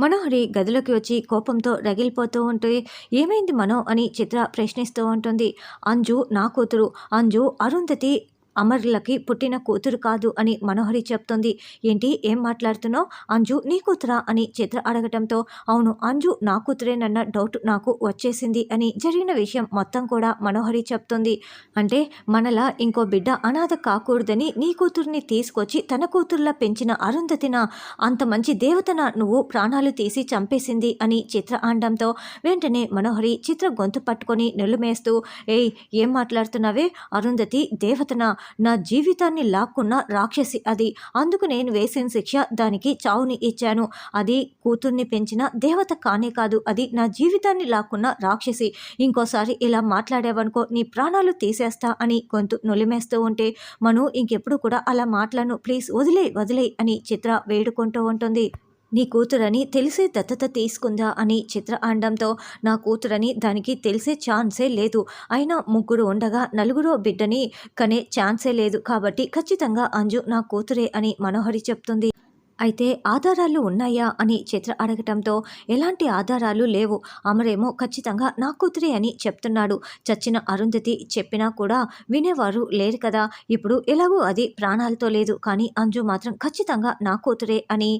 మనోహరి గదిలోకి వచ్చి కోపంతో రగిలిపోతూ ఉంటే ఏమైంది మనో? అని చిత్ర ప్రశ్నిస్తూ ఉంటుంది. అంజు నా కూతురు. అంజు అరుంధతి అమర్లకి పుట్టిన కూతురు కాదు అని మనోహరి చెప్తుంది. ఏంటి? ఏం మాట్లాడుతున్నావు? అంజు నీ కూతురా? అని చిత్ర అడగటంతో అవును అంజు నా కూతురేనన్న డౌట్ నాకు వచ్చేసింది అని జరిగిన విషయం మొత్తం కూడా మనోహరి చెప్తుంది. అంటే మనలా ఇంకో బిడ్డ అనాథ కాకూడదని నీ కూతుర్ని తీసుకొచ్చి తన కూతుర్లా పెంచిన అరుంధతిన? అంత మంచి దేవతన నువ్వు? ప్రాణాలు తీసి చంపేసింది అని చిత్ర అనడంతో వెంటనే మనోహరి చిత్ర గొంతు పట్టుకొని నిలుమేస్తూ ఏయ్ ఏం మాట్లాడుతున్నావే? అరుంధతి దేవతన? నా జీవితాన్ని లాక్కున్న రాక్షసి అది. అందుకు నేను వేసిన శిక్ష దానికి చావుని ఇచ్చాను. అది కూతుర్ని పెంచిన దేవత కానే కాదు అది నా జీవితాన్ని లాక్కున్న రాక్షసి. ఇంకోసారి ఇలా మాట్లాడావనుకో నీ ప్రాణాలు తీసేస్తా అని గొంతు నులిమేస్తూ ఉంటే మను ఇంకెప్పుడు కూడా అలా మాట్లాడను. ప్లీజ్ వదిలే వదిలే అని చిత్ర వేడుకుంటూ ఉంటుంది. నీ కూతురని తెలిసే దత్తత తీసుకుందా అని చిత్ర అనడంతో నా కూతురని దానికి తెలిసే ఛాన్సే లేదు. అయినా ముగ్గురు ఉండగా నలుగురో బిడ్డని కనే ఛాన్సే లేదు కాబట్టి ఖచ్చితంగా అంజు నా కూతురే అని మనోహరి చెప్తుంది. అయితే ఆధారాలు ఉన్నాయా అని చిత్ర అడగటంతో ఎలాంటి ఆధారాలు లేవు. అమరేమో ఖచ్చితంగా నా కూతురే అని చెప్తున్నాడు. చచ్చిన అరుంధతి చెప్పినా కూడా వినేవారు లేరు కదా. ఇప్పుడు ఎలాగో అది ప్రాణాలతో లేదు. కానీ అంజు మాత్రం ఖచ్చితంగా నా కూతురే అని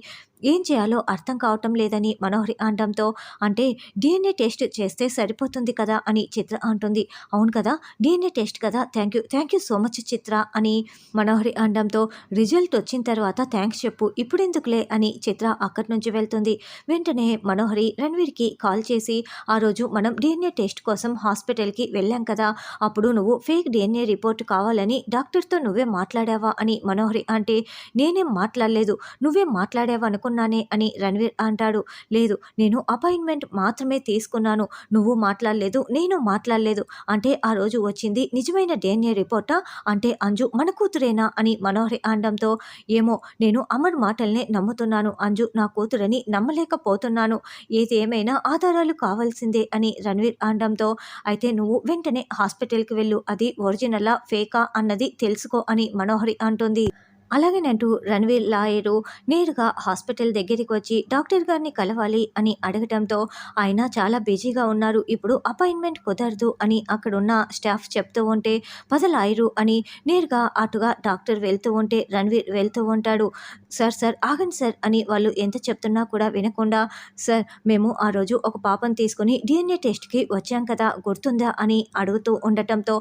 ఏం చేయాలో అర్థం కావటం లేదని మనోహరి అనడంతో అంటే డిఎన్ఏ టెస్ట్ చేస్తే సరిపోతుంది కదా అని చిత్ర అంటుంది. అవును కదా డిఎన్ఏ టెస్ట్ కదా thank you thank you so much Chitra అని మనోహరి అనడంతో రిజల్ట్ వచ్చిన తర్వాత థ్యాంక్స్ చెప్పు ఇప్పుడెందుకులే అని చిత్ర అక్కడి నుంచి వెళ్తుంది. వెంటనే మనోహరి రణ్వీర్కి కాల్ చేసి ఆ రోజు మనం డిఎన్ఏ టెస్ట్ కోసం హాస్పిటల్కి వెళ్ళాం కదా అప్పుడు నువ్వు ఫేక్ డిఎన్ఏ రిపోర్ట్ కావాలని డాక్టర్తో నువ్వే మాట్లాడావా అని మనోహరి అంటే నేనేం మాట్లాడలేదు నువ్వే మాట్లాడావా తీసుకున్నానే అని రణ్వీర్ అంటాడు. లేదు నేను అపాయింట్మెంట్ మాత్రమే తీసుకున్నాను. నువ్వు మాట్లాడలేదు నేను మాట్లాడలేదు. అంటే ఆ రోజు వచ్చింది నిజమైన డిఎన్ఏ రిపోర్టా? అంటే అంజు మన కూతురేనా? అని మనోహరి అనడంతో ఏమో నేను అమర్ మాటల్నే నమ్ముతున్నాను. అంజు నా కూతురని నమ్మలేకపోతున్నాను. ఏది ఏమైనా ఆధారాలు కావాల్సిందే అని రణ్వీర్ అనడంతో అయితే నువ్వు వెంటనే హాస్పిటల్కి వెళ్ళు. అది ఒరిజినలా ఫేకా అన్నది తెలుసుకో అని మనోహరి అంటుంది. అలాగేనంటూ రణవీర్ లాయరు నేరుగా హాస్పిటల్ దగ్గరికి వచ్చి డాక్టర్ గారిని కలవాలి అని అడగడంతో ఆయన చాలా బిజీగా ఉన్నారు. ఇప్పుడు అపాయింట్మెంట్ కుదరదు అని అక్కడున్న స్టాఫ్ చెప్తూ ఉంటే పద లాయరు అని నేరుగా అటుగా డాక్టర్ వెళ్తూ ఉంటే రణవీర్ వెళ్తూ ఉంటాడు. సార్ సార్ ఆగండి సార్ అని వాళ్ళు ఎంత చెప్తున్నా కూడా వినకుండా సార్ మేము ఆ రోజు ఒక పాపను తీసుకుని డిఎన్ఏ టెస్ట్కి వచ్చాం కదా గుర్తుందా అని అడుగుతూ ఉండటంతో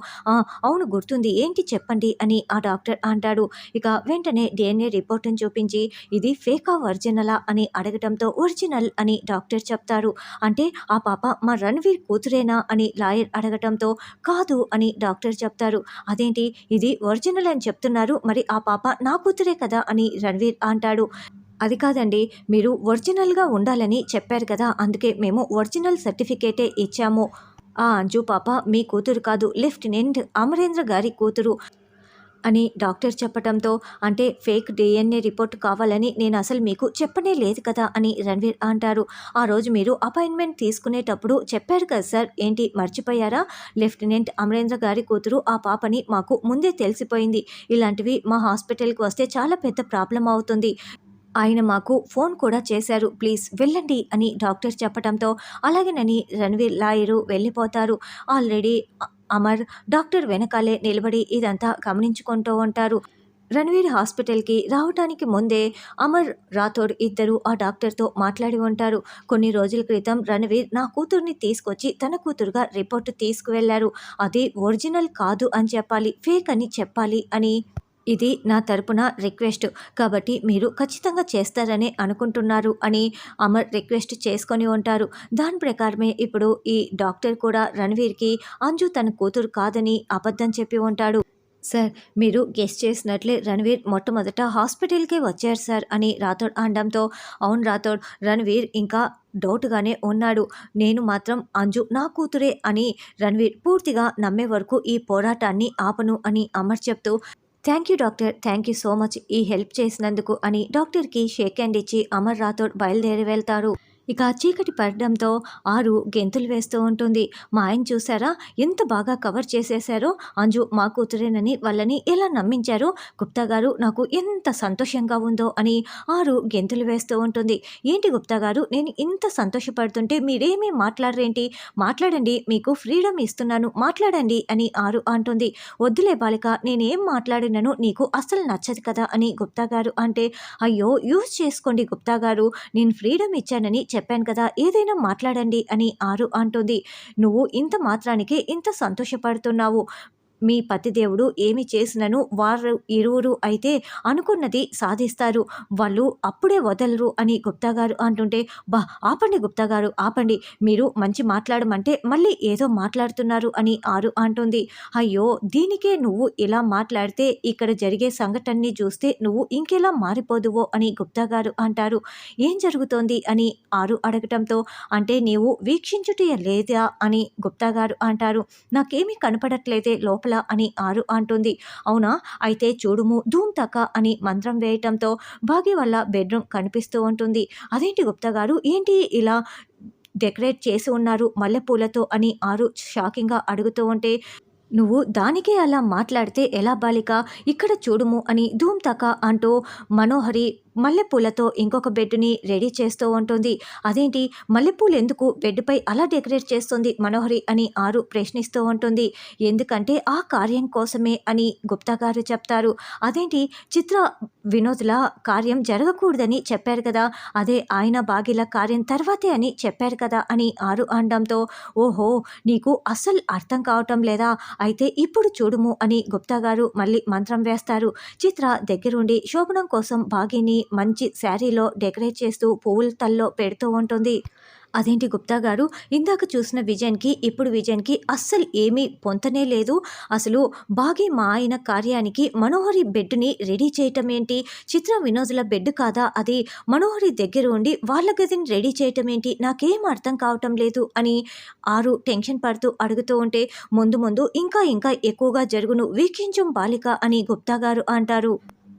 అవును గుర్తుంది ఏంటి చెప్పండి అని ఆ డాక్టర్ అంటాడు. ఇక వెంటనే డిఎన్ఏ రిపోర్టును చూపించి ఇది ఫేకా ఒరిజినలా అని అడగడంతో ఒరిజినల్ అని డాక్టర్ చెప్తారు. అంటే ఆ పాప మా రణ్వీర్ కూతురేనా అని లాయర్ అడగటంతో కాదు అని డాక్టర్ చెప్తారు. అదేంటి? ఇది ఒరిజినల్ అని చెప్తున్నారు మరి ఆ పాప నా కూతురే కదా అని రణ్వీర్ అంటాడు. అది కాదండి మీరు ఒరిజినల్గా ఉండాలని చెప్పారు కదా అందుకే మేము ఒరిజినల్ సర్టిఫికేటే ఇచ్చాము. ఆ అంజు పాప మీ కూతురు కాదు లెఫ్టినెంట్ అమరేంద్ర గారి కూతురు. అని డాక్టర్ చెప్పటంతో అంటే ఫేక్ డిఎన్ఏ రిపోర్ట్ కావాలని నేను అసలు మీకు చెప్పనే లేదు కదా అని రణ్వీర్ అంటారు. ఆ రోజు మీరు అపాయింట్మెంట్ తీసుకునేటప్పుడు చెప్పారు కదా సార్ ఏంటి మర్చిపోయారా? లెఫ్టినెంట్ అమరేంద్ర గారి కూతురు ఆ పాపని మాకు ముందే తెలిసిపోయింది. ఇలాంటివి మా హాస్పిటల్కి వస్తే చాలా పెద్ద ప్రాబ్లం అవుతుంది. ఆయన మాకు ఫోన్ కూడా చేశారు. ప్లీజ్ వెళ్ళండి అని డాక్టర్ చెప్పడంతో అలాగేనని రణ్వీర్ లాయరు వెళ్ళిపోతారు. ఆల్రెడీ అమర్ డాక్టర్ వెనకాలే నిలబడి ఇదంతా గమనించుకుంటూ ఉంటారు. రణవీర్ హాస్పిటల్కి రావటానికి ముందే అమర్ రాథోడ్ ఇద్దరు ఆ డాక్టర్తో మాట్లాడి ఉంటారు. కొన్ని రోజుల క్రితం రణవీర్ నా కూతుర్ని తీసుకొచ్చి తన కూతురుగా రిపోర్టు తీసుకువెళ్ళారు అది ఒరిజినల్ కాదు అని చెప్పాలి ఫేక్ అని చెప్పాలి అని ఇది నా తరపున రిక్వెస్ట్. కాబట్టి మీరు ఖచ్చితంగా చేస్తారని అనుకుంటున్నారు అని అమర్ రిక్వెస్ట్ చేసుకొని ఉంటారు. దాని ప్రకారమే ఇప్పుడు ఈ డాక్టర్ కూడా రణవీర్కి అంజు తన కూతురు కాదని అబద్ధం చెప్పి ఉంటాడు. సార్ మీరు గెస్ట్ చేసినట్లే రణవీర్ మొట్టమొదట హాస్పిటల్కే వచ్చారు సార్ అని రాథోడ్ అనడంతో అవును రాథోడ్ రణవీర్ ఇంకా డౌట్గానే ఉన్నాడు. నేను మాత్రం అంజు నా కూతురే అని రణవీర్ పూర్తిగా నమ్మే వరకు ఈ పోరాటాన్ని ఆపను అని అమర్ చెప్తూ thank you doctor thank you so much ఈ హెల్ప్ చేసినందుకు అని డాక్టర్కి షేక్ హ్యాండ్ ఇచ్చి అమర్ రాథోడ్ బయలుదేరి వెళ్తారు. ఇక చీకటి పడడంతో ఆరు గెంతులు వేస్తూ ఉంటుంది. మా ఆయన చూసారా? ఎంత బాగా కవర్ చేసేశారో? అంజు మా కూతురేనని వాళ్ళని ఎలా నమ్మించారో? గుప్తా గారు నాకు ఎంత సంతోషంగా ఉందో అని ఆరు గెంతులు వేస్తూ ఉంటుంది. ఏంటి గుప్తా గారు? నేను ఇంత సంతోషపడుతుంటే మీరేమీ మాట్లాడరేంటి? మాట్లాడండి మీకు ఫ్రీడమ్ ఇస్తున్నాను మాట్లాడండి అని ఆరు అంటుంది. వద్దులే బాలిక నేనేం మాట్లాడినను నీకు అస్సలు నచ్చదు కదా అని గుప్తా గారు అంటే అయ్యో యూజ్ చేసుకోండి గుప్తా గారు నేను ఫ్రీడమ్ ఇచ్చానని చెప్పాను కదా ఏదైనా మాట్లాడండి అని ఆరు అంటుంది. నువ్వు ఇంత మాత్రానికి ఇంత సంతోషపడుతున్నావు. మీ పతిదేవుడు ఏమి చేసినను వారు ఇరువురు అయితే అనుకున్నది సాధిస్తారు. వాళ్ళు అప్పుడే వదలరు అని గుప్తా గారు అంటుంటే బా ఆపండి గుప్తా గారు ఆపండి. మీరు మంచి మాట్లాడమంటే మళ్ళీ ఏదో మాట్లాడుతున్నారు అని ఆరు అంటుంది. అయ్యో దీనికే నువ్వు ఇలా మాట్లాడితే ఇక్కడ జరిగే సంఘటనని చూస్తే నువ్వు ఇంకెలా మారిపోదువో అని గుప్తా గారు అంటారు. ఏం జరుగుతోంది? అని ఆరు అడగటంతో అంటే నీవు వీక్షించుట లేదా? అని గుప్తా గారు అంటారు. నాకేమీ కనపడట్లేదే లోపల అని ఆరు అంటుంది. అవునా? అయితే చూడుము ధూమ్ తక అని మంత్రం వేయటంతో భాగ్య వల్ల బెడ్రూమ్ కనిపిస్తూ ఉంటుంది. అదేంటి గుప్తా గారు? ఏంటి ఇలా డెకరేట్ చేసి ఉన్నారు మల్లెపూలతో అని ఆరు షాకింగ్గా అడుగుతూ ఉంటే నువ్వు దానికే అలా మాట్లాడితే ఎలా బాలిక? ఇక్కడ చూడుము అని ధూమ్ తక అంటూ మనోహరి మల్లెపూలతో ఇంకొక బెడ్ని రెడీ చేస్తూ ఉంటుంది. అదేంటి? మల్లెపూలు ఎందుకు బెడ్పై అలా డెకరేట్ చేస్తుంది మనోహరి అని ఆరు ప్రశ్నిస్తూ ఉంటుంది. ఎందుకంటే ఆ కార్యం కోసమే అని గుప్తా గారు చెప్తారు. అదేంటి? చిత్ర వినోద్ల కార్యం జరగకూడదని చెప్పారు కదా. అదే ఆయన బాగిల కార్యం తర్వాతే అని చెప్పారు కదా అని ఆరు అనడంతో ఓహో నీకు అస్సలు అర్థం కావటం లేదా? అయితే ఇప్పుడు చూడుము అని గుప్తా గారు మళ్ళీ మంత్రం వేస్తారు. చిత్ర దగ్గరుండి శోభనం కోసం బాగిని మంచి శారీలో డెకరేట్ చేస్తూ పువ్వుల తల్లో పెడుతూ ఉంటుంది. అదేంటి గుప్తా గారు? ఇందాక చూసిన విజయన్కి ఇప్పుడు విజయన్కి అస్సలు ఏమీ పొంతనే లేదు. అసలు బాగా మా ఆయన కార్యానికి మనోహరి బెడ్ని రెడీ చేయటం ఏంటి చిత్ర వినోదుల బెడ్ కాదా? అది మనోహరి దగ్గర ఉండి వాళ్ళ గదిని రెడీ చేయటం ఏంటి నాకేం అర్థం కావటం లేదు అని ఆరు టెన్షన్ పడుతూ అడుగుతూ ఉంటే ముందు ముందు ఇంకా ఇంకా ఎక్కువగా జరుగును వీక్షించం బాలిక అని గుప్తా గారు అంటారు.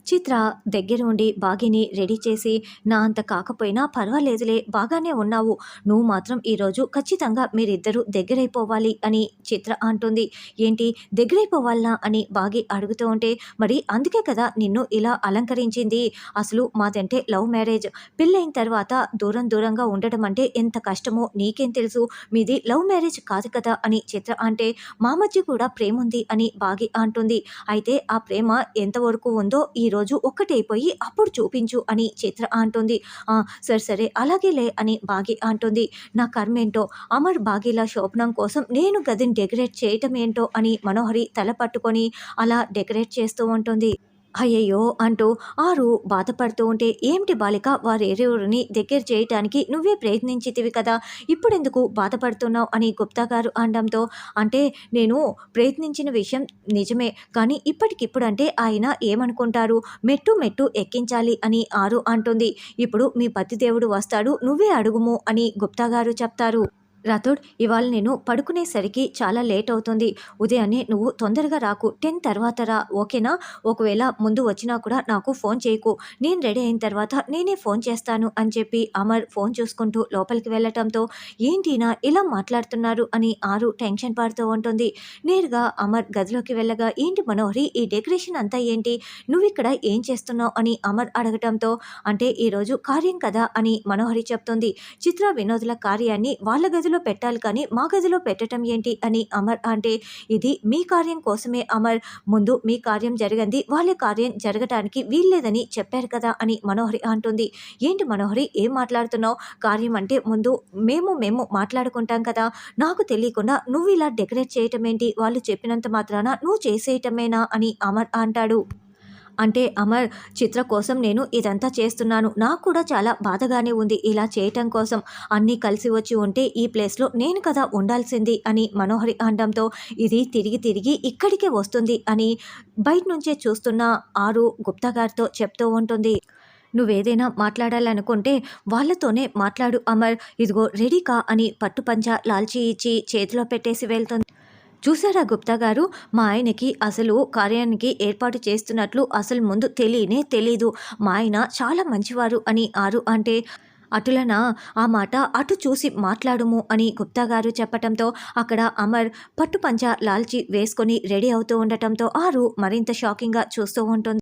చిత్ర దగ్గర ఉండి బాగిని రెడీ చేసి నా అంత కాకపోయినా పర్వాలేదులే బాగానే ఉన్నావు. నువ్వు మాత్రం ఈరోజు ఖచ్చితంగా మీరిద్దరూ దగ్గరైపోవాలి అని చిత్ర అంటుంది. ఏంటి దగ్గరైపోవాలా అని బాగి అడుగుతూ ఉంటే మరి అందుకే కదా నిన్ను ఇలా అలంకరించింది. అసలు మాదంటే లవ్ మ్యారేజ్. పెళ్ళైన తర్వాత దూరం దూరంగా ఉండడం అంటే ఎంత కష్టమో నీకేం తెలుసు. మీది లవ్ మ్యారేజ్ కాదు కదా అని చిత్ర అంటే మా మధ్య కూడా ప్రేమ ఉంది అని బాగి అంటుంది. అయితే ఆ ప్రేమ ఎంతవరకు ఉందో ఈ రోజు ఒక్కటైపోయి అప్పుడు చూపించు అని చిత్ర అంటుంది. సరే సరే అలాగేలే అని బాగి అంటుంది. నా కర్మేంటో? అమర్ బాగీల శోభనం కోసం నేను గదిని డెకరేట్ చేయటం ఏంటో అని మనోహరి తల పట్టుకొని అలా డెకరేట్ చేస్తూ ఉంటుంది. అయ్యయ్యో అంటూ ఆరు బాధపడుతూ ఉంటే ఏమిటి బాలిక? వారెరువురిని దగ్గర చేయటానికి నువ్వే ప్రయత్నించితివి కదా? ఇప్పుడెందుకు బాధపడుతున్నావు అని గుప్తా గారు అనడంతో అంటే నేను ప్రయత్నించిన విషయం నిజమే కానీ ఇప్పటికిప్పుడు అంటే ఆయన ఏమనుకుంటారు? మెట్టు మెట్టు ఎక్కించాలి అని ఆరు అంటుంది. ఇప్పుడు మీ పతిదేవుడు వస్తాడు నువ్వే అడుగుము అని గుప్తా గారు చెప్తారు. రాథోడ్ ఇవాళ నేను పడుకునేసరికి చాలా లేట్ అవుతుంది. ఉదయాన్నే నువ్వు తొందరగా రాకు. టెన్ తర్వాత రా. ఓకేనా? ఒకవేళ ముందు వచ్చినా కూడా నాకు ఫోన్ చేయకు. నేను రెడీ అయిన తర్వాత నేనే ఫోన్ చేస్తాను అని చెప్పి అమర్ ఫోన్ చూసుకుంటూ లోపలికి వెళ్ళటంతో ఏంటినా ఇలా మాట్లాడుతున్నారు? అని ఆరు టెన్షన్ పడుతూ ఉంటుంది. నేరుగా అమర్ గదిలోకి వెళ్ళగా ఏంటి మనోహరి? ఈ డెకరేషన్ అంతా ఏంటి? నువ్వు ఇక్కడ ఏం చేస్తున్నావు? అని అమర్ అడగటంతో అంటే ఈరోజు కార్యం కదా? అని మనోహరి చెప్తుంది. చిత్ర వినోదుల కార్యాన్ని వాళ్ళ గదిలో పెట్టాలి కానీ మా గదిలో పెట్టడం ఏంటి అని అమర్ అంటే ఇది మీ కార్యం కోసమే అమర్. ముందు మీ కార్యం జరిగింది వాళ్ళ కార్యం జరగటానికి వీల్లేదని చెప్పారు కదా అని మనోహరి అంటుంది. ఏంటి మనోహరి ఏం మాట్లాడుతున్నావు? కార్యం అంటే ముందు మేము మేము మాట్లాడుకుంటాం కదా. నాకు తెలియకుండా నువ్వు ఇలా డెకరేట్ చేయటం ఏంటి? వాళ్ళు చెప్పినంత మాత్రాన నువ్వు చేసేయటమేనా అని అమర్ అంటాడు. అంటే అమర్ చిత్ర కోసం నేను ఇదంతా చేస్తున్నాను. నాకు కూడా చాలా బాధగానే ఉంది ఇలా చేయటం కోసం. అన్నీ కలిసి వచ్చి ఉంటే ఈ ప్లేస్లో నేను కదా ఉండాల్సింది అని మనోహరి అనడంతో ఇది తిరిగి తిరిగి ఇక్కడికే వస్తుంది అని బయట నుంచే చూస్తున్న ఆరు గుప్తా గారితో చెప్తూ ఉంటుంది. నువ్వేదైనా మాట్లాడాలనుకుంటే వాళ్ళతోనే మాట్లాడు అమర్. ఇదిగో రెడీకా అని పట్టుపంచ లాల్చీ ఇచ్చి చేతిలో పెట్టేసి వెళ్తుంది. చూసారా గుప్తా గారు? మా ఆయనకి అసలు కార్యానికి ఏర్పాటు చేస్తున్నట్లు అసలు ముందు తెలియనే తెలీదు. మా ఆయన చాలా మంచివారు అని ఆరు అంటే అటులన? ఆ మాట అటు చూసి మాట్లాడుము అని గుప్తా గారు చెప్పటంతో అక్కడ అమర్ పట్టు పంచ లాల్చి వేసుకొని రెడీ అవుతూ ఉండటంతో ఆరు మరింత షాకింగ్గా చూస్తూ ఉంటుంది.